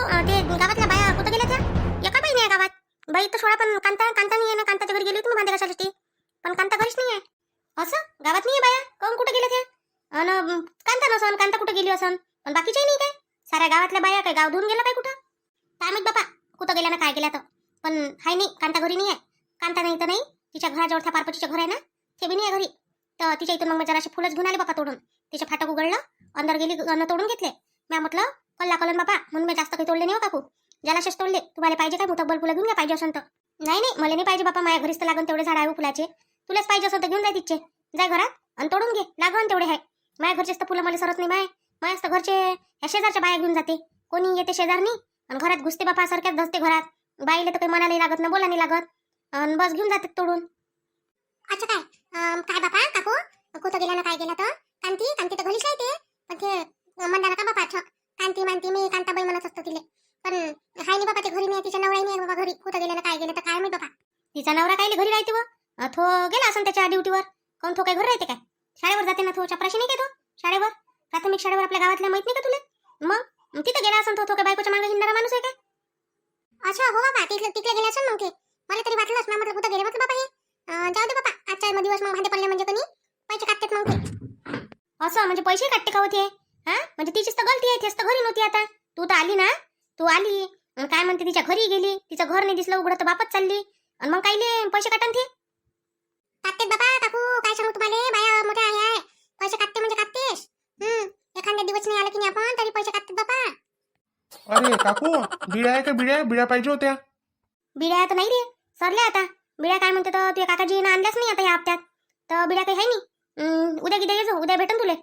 ते गावातल्या बाया कुठं गेल्या त्या? एका बाई नाही गावात. बाई तर सोळा पण कांता कांता नाही आहे ना कांताच्या घरी गेली होती मग भांडे कशासाठी पण कांता घरीच नाही आहे. असं? गावात नाही आहे बाया? कोण कुठं गेल्या त्या? अन कांता नसन कांता कुठं गेली असन? पण बाकीच्याही नाही काय? साऱ्या गावातल्या बाया काय गाव धुवून गेला काय कुठं? काय माहीत बापा कुठं गेल्या ना काय गेल्या तर. पण हाय नाही कांता घरी नाही आहे. कांता नाही तर नाही. तिच्या घराजवळ त्या पारपतीचं घर आहे ना? ते बी नाही आहे घरी. तर तिच्या इथून मग जराशी फुलंच घेऊन आले बापा तोडून. तिच्या फाटक उघडलं अंदर गेली अन्न तोडून घेतले. मी म्हटलं कल्ला कलन बापा म्हणून मी जास्त काही तोडले नाही हो काकू. ज्याला शेष तोडले तुम्हाला पाहिजे काय मुठकबल फुलं घेऊन घ्या पाहिजे असेल तर. नाही नाही मला नाही पाहिजे बापा माझ्या घरीच तर लागून तेवढे झाड आहे फुलाचे तुलाच पाहिजे असेल तर घेऊन जाय तिचे जाय घरात आणि तोडून घे लागून तेवढे आहे माझ्या घरचेच तर फुलं मला सरत नाही माय. माझ्याच तर घरचे ह्या शेजारच्या बाया घेऊन जाते. कोणी येते शेजारनी आणि घरात घुसते बापा सारख्याच धसते घरात. बाईले तर काही मनाला लागत ना बोला नाही लागत. आणि बस घेऊन जाते तोडून. अच्छा काय? काय बापा काकू? कुठं गेला ना काय गेला तर? कांती? कांती तर घरीच राहते. पण ते म्हणणार का बापा अच्छा कांती मानती मी कांताबाई म्हणत असतो तिले. पण हाय नाही बाबा ते घरी नाही तिच्या नवरा नाही बाबा घरी. कुठं गेले ना काय गेलं तर काय माहीत बाबा तिचा नवरा काय घरी राहते व? थो गेला असं त्याच्या ड्युटीवर. कोण थो काय घरी राहते काय? शाळेवर जाते ना थो? चपराशी नाही काय तो शाळेवर? प्राथमिक शाळेवर आपल्या गावातल्या माहीत नाही का तुला? मग? तिथं गेला असं तो काय बायकोच्या मागे हिंडणारा माणूस आहे काय? अच्छा हो बाबा तिथलं तिकडे गेले असं मग ते. मला तरी वाटलंच ना म्हटलं कुठं गेले म्हटलं बाबा हे? जाऊ दे बाबा आजच्या दिवस मग भांडे पडले म्हणजे कोणी. पैसे काटतात मग ते. असं म्हणजे पैसे काटते का होते हा? म्हणजे तिचीच तर गलती आहे तेच तर घरी नव्हती आता. तू तर आली ना? तू आली. काय म्हणते तिच्या घरी गेली. तिचं घर नाही दिसलं उघडं तर बापच चालली. आणि मग कायले पैसे काढन ते? काढते बाबा काकू. काय सांगू तुम्हाला? बाया मोठ्या आहे आहे. पैसे काढते म्हणजे हम्म. एखाद्या दिवस नाही आला की नाही आपण तरी पैसे काढते बाबा अरे काकू बिड्या आहे का बिड्या बिड्या पाहिजे होत्या. बिड्या तर नाही रे. सरल्या आता. बिड्या काय म्हणते तर तुझ्या काकाजीनं आणल्याच नाही आता या हप्त्यात. तर बिड्या काही आहे नाही. उद्या किद्या येजो उद्या भेटन तुले.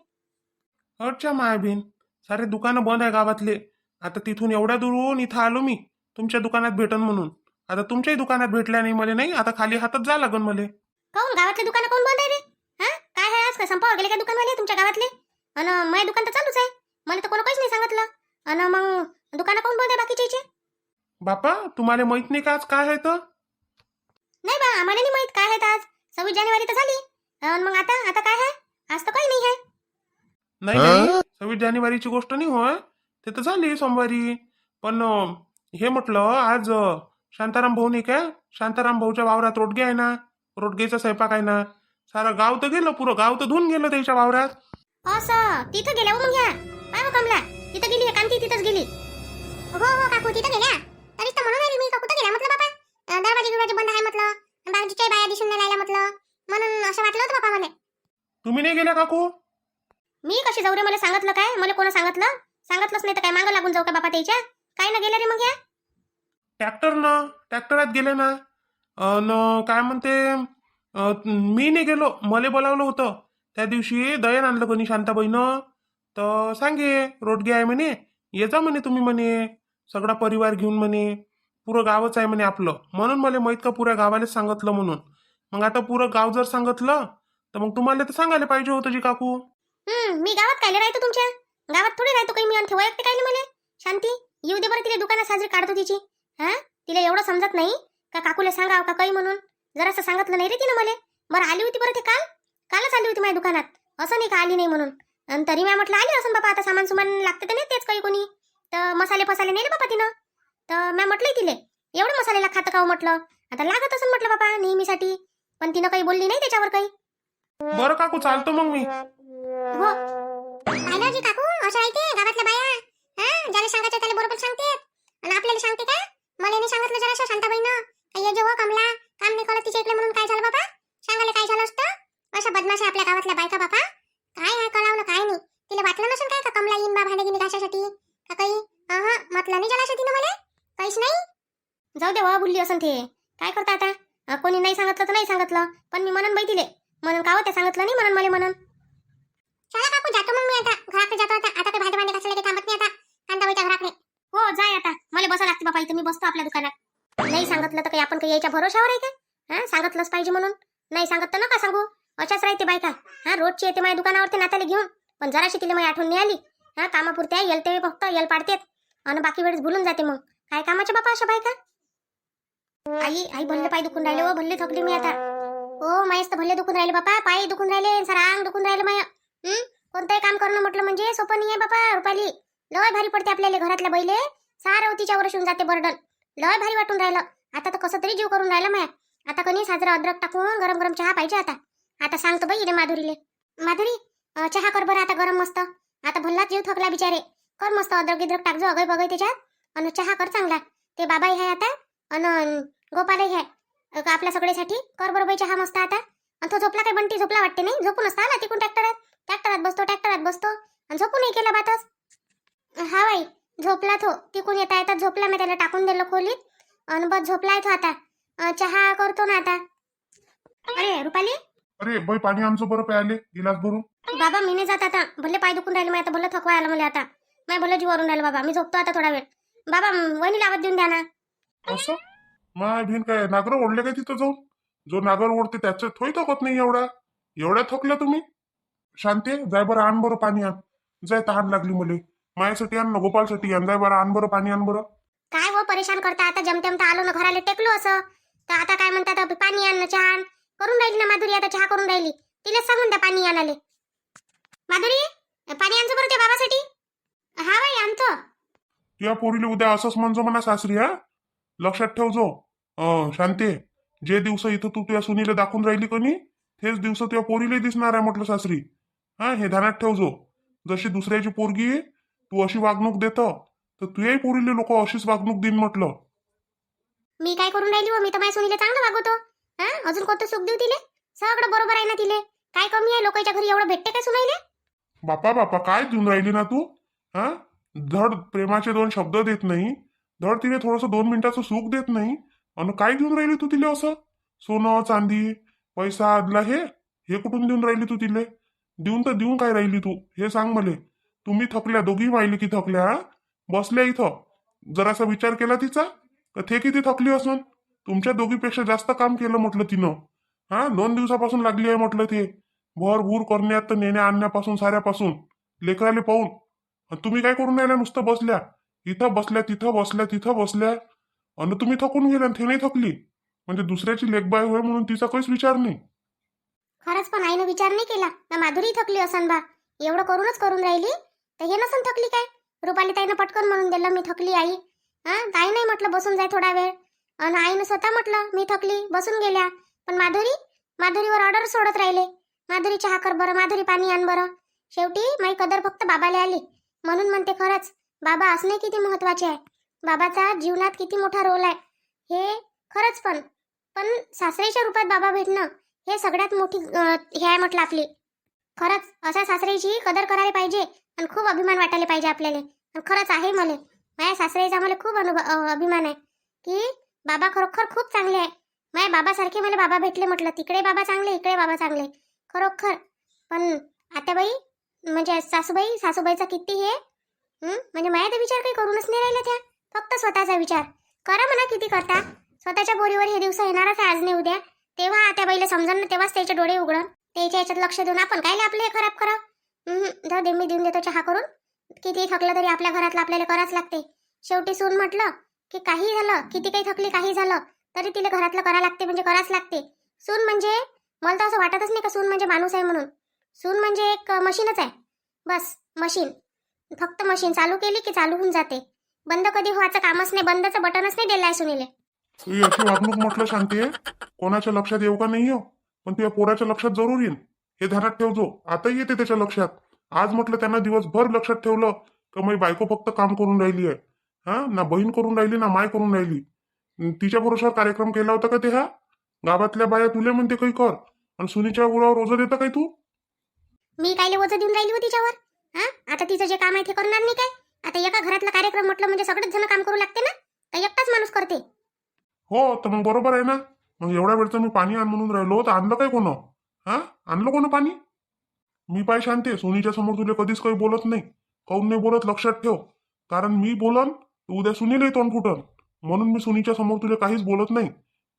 अच्छा मायाबीन सारे दुकानं बंद आहे गावातले. आता तिथून एवढ्या दूरहून इथं आलो मी. तुमच्या दुकानात भेटन म्हणून. आता तुमच्याही दुकानात भेटल्या नाही मला नाही? आता खाली हातात जा लागन मला. काऊन? गावातले दुकानं कोण बंद आहे रे? हा? काय आहे आज काय संपावर गेले का दुकानवाले तुमच्या गावातले? अन माझे दुकान तर चालूच आहे. मला तर कोण काहीच नाही सांगितलं. अन मग दुकानं कोण बंद आहे बाकीच्या इथे बापा तुम्हाला माहीत नाही का आज काय आहे तर? नाही बा आम्हाला नाही माहीत काय आहे तर आज. सव्वीस जानेवारी तर झाली. अन मग आता? आता काय आहे? आज तर काही नाही आहे. नाही नाही. सव्वीस जानेवारीची गोष्ट नाही होय? ते तर झाली सोमवारी. पण हे म्हटलं आज शांताराम भाऊ नाही काय? शांताराम भाऊच्या वावरात रोडगे आहे ना? रोडगेचा स्वयंपाक आहे ना? सारं गाव तर गेलं पुरं गाव तर धुवून गेलं त्याच्या वावरात. असं तिथं गेल्या हो मग ह्या. काय हो कमला. तिथं गेली कांती तिथंच गेली. हो हो काकू तिथं गेल्या. तरीच तर म्हणून आली मी का कुठं गेल्या म्हटलं बाबा दरवाजे गिरवाजे बंद आहे म्हटलं. बाजूच्या बाया दिसून नाही राहिल्या म्हटलं. म्हणून असं वाटलं होतं बाबा मला. तुम्ही नाही गेल्या काकू? मी कशी जाऊ रे? मला सांगितलं काय? मला कोणा सांगितलं? सांगितलंच नाही तर काय मागं लागून जाऊ का बापा त्याच्या? काय ना गेलं रे मग या? ट्रॅक्टर ना? ट्रॅक्टरात गेले ना? अन काय म्हणते अं, मी नाही गेलो. मला बोलावलं होतं. त्या दिवशी दयन आणलं कोणी शांताबाईनं. तर सांगे रोडगे आहे म्हणे. ये जा म्हणे तुम्ही म्हणे. सगळा परिवार घेऊन म्हणे. पुरं गावच आहे म्हणे आपलं. म्हणून मला माहीत का पुऱ्या गावालाच सांगितलं म्हणून. मग आता पुरं गाव जर सांगितलं तर मग तुम्हाला तर सांगायला पाहिजे होतं जी काकू. हम्म मी गावात कायले राहतो तुमच्या? गावात थोडी राहतो काही मी ठेवा एकटे नाही मला? शांती येऊ दे बरं तिला दुकानात साजरी काढतो तिची. हा? तिला एवढं समजत नाही? का काकूला सांगाव का काही म्हणून? जरासं सांगितलं नाही रे तिनं मला. बरं आली होती बरं ते काल? कालच आली होती माझ्या दुकानात. असं नाही का आली नाही म्हणून? आणि तरी मी म्हटलं आली असं बाबा आता सामान सुमान लागते तर नाही तेच काही कोणी. तर मसाले फसाले नेले बाबा तिनं? तर मॅ म्हटलंय तिले. एवढं मसाल्याला खातं का हो म्हटलं? आता लागत असं म्हटलं बाबा नेहमीसाठी. पण तिनं काही बोलली नाही त्याच्यावर काही? बरं काकू चालतो मग मी. हो. पाहिलं जी काकू असं आहे ते गावातल्या बाया. हा ज्याला सांगायचं त्याला बरोबर सांगते. आणि आपल्याला सांगते का? मला नाही सांगितलं जरा शांताबाईनं. काही ये जो हो कमला. काम नाही करत तिच्या इकडे म्हणून काय झालं बाबा? सांगायला काय झालं असतं? अशा बदमाश आहे आपल्या गावातल्या बायका बापा काय आहे कळावलं काय नाही. तिला वाटलं नसेल काय का कमला येईन बा भांडे गिनी का काही? हा म्हटलं नाही झालं तिनं मला? काहीच नाही? जाऊ दे वा बोलली असं ते. काय करता आता? कोणी नाही सांगितलं तर नाही सांगितलं. पण मी म्हणून बाई दिले म्हणून का होते सांगितलं नाही म्हणून मला म्हणून? चला काकू जातो मग मी आता. घराकडे जातो आता. आता काही भांडे भांडे काही थांबत नाही आता. कांदाबाईच्या घराकडे हो जाय आता. मला बसा लागते बाबा इथं मी बसतो आपल्या दुकानात. नाही सांगितलं तर काही आपण काही याच्या भरोशावर आहे का? हा सांगितलंच पाहिजे म्हणून. नाही सांगत तर नका सांगू. अशाच राहते बायका. हा रोजची येते माझ्या दुकानावरती नात्याला घेऊन. पण जराशी तिला माझी आठवण नाही आली. हा कामापुरत्या येल ते फक्त येल पाडतेत. आणि बाकी वेळेस भुलून जाते मग. काय कामाचे बापा अशा बायका? आई आई भल्ले पाय दुखून राहिले हो भल्ले थकली मी आता. हो माहीच तर भले दुखून राहिले बापा पाय दुखून राहिले सारा अंग दुखून राहिलं माया. हम्म कोणतंही काम करणं म्हटलं म्हणजे सोपं नाही आहे बापा रुपाली. लय भारी पडते आपल्याला घरातल्या बैले. सारं तिच्यावर येऊन जाते बर्डन. लय भारी वाटून राहिलं. आता तर कसं तरी जीव करून राहिलं माया. आता कणी साजरा अद्रक टाकून गरम गरम चहा पाहिजे आता. आता सांगतो बाई इले माधुरीले. माधुरी चहा कर बरं आता गरम मस्त. आता भल्लाच जीव थकला बिचारे. कर मस्त अद्रक गिद्रक टाक जो अगय बगय त्याच्यात. आणि चहा कर चांगला. ते बाबाही आहे आता. अन गोपालही आहे अगं, आपल्या सगळ्यासाठी कर बरोबर चहा मस्त आता. आणि तो झोपला काय? बंटी झोपला वाटते नाही? झोपूनच आला तिकून ट्रॅक्टरात. ट्रॅक्टरात बसतो ट्रॅक्टरात बसतो. आणि झोपूनही केला बातच. हा बाई झोपला तो. तिकून येता येतात झोपला मी त्याला टाकून दिलं खोलीत. आणि बस झोपलाय तो आता. चहा करतो ना आता. अरे रुपाली? अरे बाई पाणी आमचं बरं प्यायले गिलास भरून. बाबा मी नाही जात आता. भले पाय दुखून राहिले मी आता भले थकवा आला मला आता. नाही भले जीवावरून राहिलं बाबा. मी झोपतो आता थोडा वेळ. बाबा वहिनी लावत देऊन द्या ना. असं? माय भिन काय नागर ओढले काय तिथं जाऊन? जो नागर ओढते त्याचं थोडी थकत नाही एवढा? एवढ्या थकल्या तुम्ही? शांती जाय बरं आण बरं पाणी आण. जाय तहान लागली मुले. मायासाठी आण ना गोपालसाठी आण. जाय बरं आण बरं पाणी आण बरं. काय हो परेशान करता? आता जमतेम तर आलो ना घराला टेकलो असं. तर आता काय म्हणतात पाणी आण ना चहा आण. करून राहिली ना माधुरी आता चहा करून राहिली. तिला सांगून द्या पाणी आणाले. माधुरी पाणी आणतो बरं त्या बाबासाठी. हा बाई आणतो. या पोरीला उद्या असंच म्हणजो म्हणा सासरी हा? लक्षात ठेव जो अं, शांती जे दिवस इथं तू तुझ्या सुनीला दाखवून राहिली कोणी तेच दिवस तुझ्या पोरीला दिसणार आहे म्हटलं सासरी. हा हे ध्यानात ठेव जो. जशी दुसऱ्याची पोरगी आहे, तू अशी वागणूक देत तर तुझ्याही पोरीले लोक अशीच वागणूक देईन म्हटलं. मी काय करून राहिली हो? मी तर माझ्या सुनीला चांगलं वागवतो. हा अजून कोणतं सुख देऊ तिले? सगळं बरोबर आहे ना तिले? काय कमी आहे? लोकांच्या घरी एवढं भेटते काय सुनाईले? बापा बापा काय देऊन राहिली ना तू? हा? धड प्रेमाचे दोन शब्द देत नाही. धड तिने थोडस दोन मिनिटाचं सुख देत नाही. आणि काय देऊन राहिली तू तिले असं? सोनं चांदी पैसा आदला हे? हे कुठून देऊन राहिली तू तिले? देऊन तर देऊन काय राहिली तू? हे सांग मले. तुम्ही थकल्या दोघी माहिली की थकल्या हा? बसल्या इथं. जरासा विचार केला तिचा? तर ते किती थकली असून? तुमच्या दोघीपेक्षा जास्त काम केलं म्हटलं तिनं. हा? दोन दिवसापासून लागली आहे म्हटलं ते. भरभूर करण्यात तर नेण्या आणण्यापासून साऱ्यापासून. लेकराले पाहून. तुम्ही काय करून राहिल्या नुसतं बसल्या? इथं बसल्या तिथं बसल्या तिथं बसल्या. अन तुम्ही थकून गेले आणि ते नाही थकली. म्हणजे दुसऱ्याची लेखबाय होय म्हणून तिचा काहीच विचार नाही. खरंच पण आईनं विचार नाही केला. ना माधुरी थकली असन बा. एवढं करूनच करून राहिली. तर हे नसन थकली काय? रुपाली ताईनं पटकन म्हणून दिलं मी थकली आई. हा? ताई नाही म्हटलं बसून जाय थोडा वेळ. आणि आईनं स्वतः म्हटलं मी थकली बसून गेल्या. पण माधुरी? माधुरीवर ऑर्डर सोडत राहिले. माधुरी चहा कर बरं माधुरी पाणी आण बरं. शेवटी माई कदर फक्त बाबाला आली. म्हणून म्हणते खरंच बाबा असणे किती महत्त्वाचे आहे. बाबाचा जीवनात किती मोठा रोल आहे. हे खरंच पण पण सासरेच्या रूपात बाबा भेटणं हे सगळ्यात मोठी हे आहे म्हटलं आपली. खरंच अशा सासरेची कदर करायला पाहिजे आणि खूप अभिमान वाटायला पाहिजे आपल्याला. आणि खरंच आहे मला माझ्या सासरेचा मला खूप अनुभव अभिमान आहे की बाबा खरोखर खूप चांगले आहे. माझ्या बाबासारखे मला बाबा भेटले म्हटलं तिकडे बाबा चांगले इकडे बाबा चांगले. खरोखर पण आता बाई म्हणजे सासूबाई सासूबाईचा किती हे म्हणजे माझ्या तर विचार काही करूनच नाही राहिला त्या. फक्त स्वतःचा विचार. करा म्हणा किती करता. स्वतःच्या बोरीवर हे दिवस येणारच आज नाही उद्या. तेव्हा आता बाईला समजन ना तेव्हाच त्याचे डोळे उघडन. त्याच्या याच्यात लक्ष देऊन आपण काय आपले हे खराब करा जाऊ दे मी देऊन देतो चहा करून. किती थकलं तरी आपल्या घरातलं आपल्याला करावंच लागते. शेवटी सून म्हटलं की काही झालं किती काही थकली काही झालं तरी तिला घरातलं करा लागते म्हणजे करावंच लागते. सून म्हणजे मला तर असं वाटतच नाही का सून म्हणजे माणूस आहे म्हणून. सून म्हणजे एक मशीनच आहे. बस मशीन. फक्त मशीन. चालू केली की चालू होऊन जाते. बंद कधी व्हायचं कामच नाही बंदचं बटनच नाही दिलं आहे सुनीले. ही अशी वागणूक म्हटलं शांती कोणाच्या लक्षात येऊ का नाही हो पण तुझ्या पोराच्या लक्षात जरूर येईन हे ध्यानात ठेवजो. आताही येते त्याच्या लक्षात. आज म्हटलं त्यांना दिवसभर लक्षात ठेवलं का माझी बायको फक्त काम करून राहिली आहे. हा? ना बहीण करून राहिली ना माय करून राहिली. तिच्या भरोशावर कार्यक्रम केला होता का ते हा? गावातल्या बाया तुले म्हणते काही कर. आणि सुनीच्या उरावर रोज देतं काय तू? मी कायले वजन देऊन राहिली हो तिच्यावर? हा? आता तिचं जे काम आहे ते करणार नाही काय? आता एका घरातला कार्यक्रम म्हटलं म्हणजे सगळेच जण काम करू लागते ना? तर एकटाच माणूस करते. हो तर मग बरोबर आहे ना? मग एवढ्या वेळचं मी पाणी आण म्हणून राहिलो. तर आणलं काय कोण? हा? आणलं कोण पाणी? मी पाय शांते सोनीच्या समोर तुला कधीच काही बोलत नाही. काऊन नाही बोलत? लक्षात ठेव. कारण मी बोलन तर उद्या सुनीलही तोंड फुटन म्हणून मी सुनीच्या समोर तुला काहीच बोलत नाही.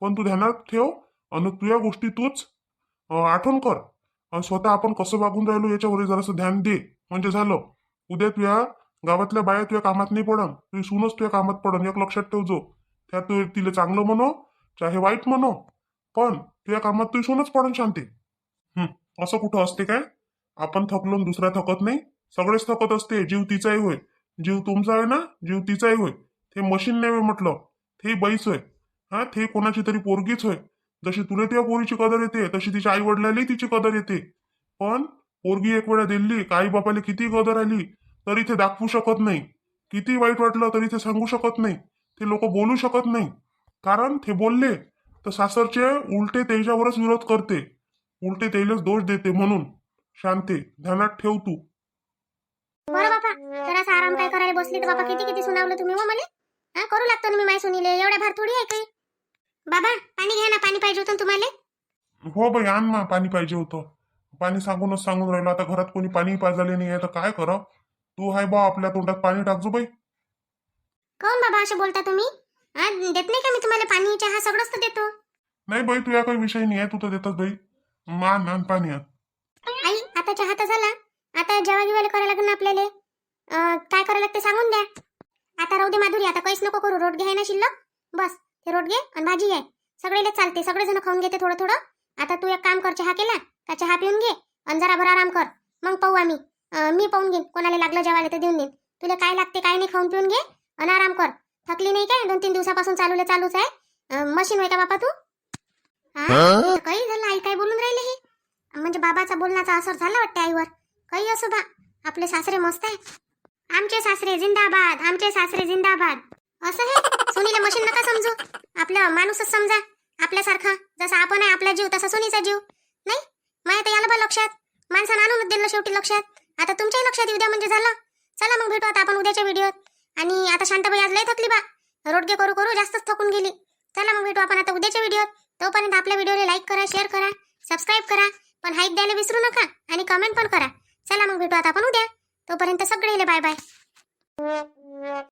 पण तू ध्यानात ठेव आणि तुझ्या गोष्टी तूच आठवण कर. आणि स्वतः आपण कसं वागून राहिलो याच्यावर जरासं ध्यान दे. म्हणजे झालं. उद्या तुझ्या गावातल्या बाया तुझ्या कामात नाही पडन तुझी सूनच तुझ्या कामात पडन एक लक्षात ठेवजो त्यात तू तिला चांगलं म्हणो चाहे वाईट म्हणो पण तुझ्या कामात तुझी सूनच पडन शांती. हम्म असं कुठं असते काय? आपण थकलो दुसरा थकत नाही. सगळेच थकत असते जीव तिचाही होय. जीव तुमचा आहे ना जीव तिचाही होय. ते मशीन नाही होय म्हटलं ते बैच होय. हा ते कोणाची तरी पोरगीच होय. जशी तुला त्या पोरीची कदर येते तशी तिच्या आई वडिलालाही तिची कदर येते. पण पोरगी एक वेळा दिली का आई बापाला किती कदर आली तरी ते दाखवू शकत नाही. किती वाईट वाटलं तरी ते सांगू शकत नाही. ते लोक बोलू शकत नाही. कारण ते बोलले तर सासरचे उलटे त्याच्यावरच विरोध करते. उलटे त्यालाच दोष देते म्हणून. शांते ध्यानात ठेव तू. बरं बापा जरासा आराम काय करायला बसली तर बाबा किती किती सुनावलं तुम्ही हो मला? हा करू लागतो ना मी माय सुनीले. एवढ्या भार थोडी आहे काही? बाबा पाणी घ्या ना पाणी पाहिजे होतं तुम्हाला? हो बाई आण ना पाणी पाहिजे होतं. पाणी सांगूनच सांगून राहिलं. आता घरात कोणी पाणी पाजले नाही आहे तर काय करा तू हाय बा आपल्या तोंडात पाणी टाकजो बाई. काऊन बाबा असे बोलता तुम्ही? हा देत नाही का मी तुम्हाला पाणी? चहा सगळंच तर देतो. नाही बाई तुझ्या काही विषय नाही आहे तू तर देतच बाई. मान आण पाणी आण. आई आता चहा तर झाला. आता जेवा गिवायला करायला लागेल ना आपल्याला. अं, काय करायला लागते सांगून द्या. आता राहू दे माधुरी आता काहीच नको करू. रोटगे आहे ना शिल्लक? बस ते रोटगे आणि भाजी आहे सगळेले चालते सगळेजण खाऊन घेते थोडं थोडं आता तू एक काम कर चहा केला का? चहा पिऊन घे आणि जरा भर आराम कर. मग पाहू आम्ही. मी पाहून घेईन. कोणाला लागलं जेवायला तर देऊन देईन. तुला काय लागते काय नाही खाऊन पिऊन घे आणि आराम कर. थकली नाही काय? दोन तीन दिवसापासून चालूले चालूच आहे. मशीन होय का बापा तू? हा? काही झालं आई काय बोलून राहिले हे? म्हणजे बाबाचा बोलण्याचा असर झाला वाटते आईवर. काही असो बा. आपले सासरे मस्त आहे आमचे सासरे जिंदाबाद आमचे सासरे जिंदाबाद. असं हे? सोनीला मशीन नका समजू. आपलं माणूसच समजा. आपल्यासारखा. जसा आपण आहे आपला जीव तसा सोनीचा जीव. नाही? माया तर याला बा लक्षात. माणसानं आणूनच दिलं शेवटी लक्षात. आता तुमच्याही लक्षात येऊ द्या म्हणजे झालं. चला मग भेटू आता आपण उद्याच्या व्हिडिओत. आणि आता शांताबाई आज लय थकली बा. रोडगे करू करू जास्तच थकून गेली. चला मग भेटू आपण आता उद्याच्या व्हिडिओत. तोपर्यंत आपल्या व्हिडिओला लाईक करा शेअर करा सबस्क्राईब करा. पण हाईक द्यायला विसरू नका आणि कमेंट पण करा. चला मग भेटू आता आपण उद्या. तोपर्यंत सगळे बाय बाय